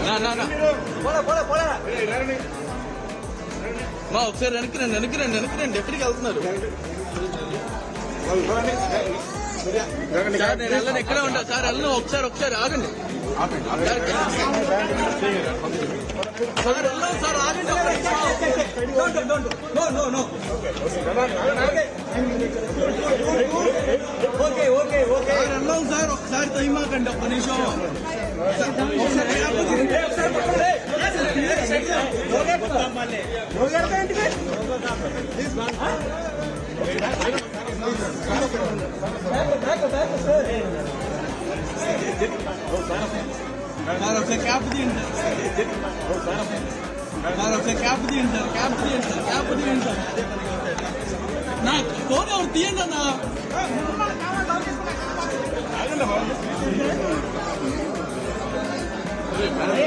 నా, నా, నా. మా ఒకసారి వెనక్కి రండి వెనక్కి రండి వెనక్కి రండి ఎక్కడికి వెళ్తున్నారు సార్ నేను వెళ్ళను ఎక్కడే ఉంటా సార్ వెళ్ళను ఒకసారి ఒకసారి ఆగండి సార్ సార్ వెళ్ళను సార్ ఆగండి నిమిషం. సార్ వెళ్ళాం సార్ ఒకసారి తయ్యమాకండి ఒక్క నిమిషం సార్ ఒకసారి క్యాప్ తీయండి సార్ సార్ ఒకసారి క్యాప్ తీయండి సార్ క్యాప్ తీయండి సార్ క్యాప్ తీయండి సార్ నా ఫోన్ ఎవరు తీయండి అన్న మళ్ళీ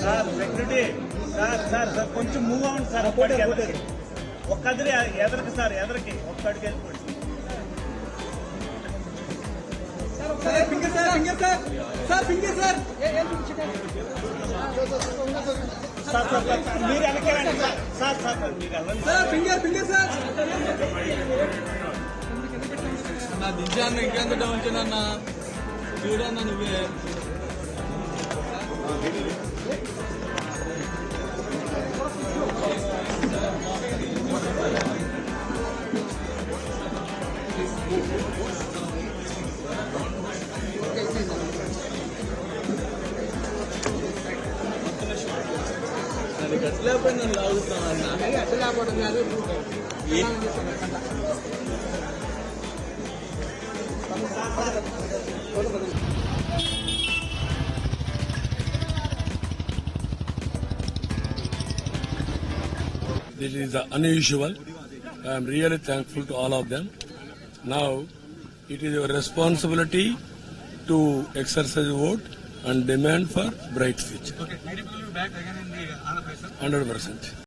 Sir security sir sir sir కొంచెం మూవ్ అవ్వండి సార్ ఒక్క అడుగు ఎదరికి ఒక్క ఎదరికి సార్ ఎదరికి ఒక్క అడుగు sir finger sir finger sir sir finger sir sir sir sir మీరు వెనకే రండి సార్. సార్ సార్ సార్ మీరు వెళ్ళండి. Sir finger finger sir. నా దిశాన్ని ఇంకెంత డౌన్ చేయనన్నా చూడన్నా నువ్వే. అది గట్లేకపోయి నన్ను లాగుతున్నాను అన్న అట్లా లేకపోవడం కాదు This is unusual. I am really thankful to all of them. Now, it is your responsibility to exercise vote and demand for bright future. Okay, 100%.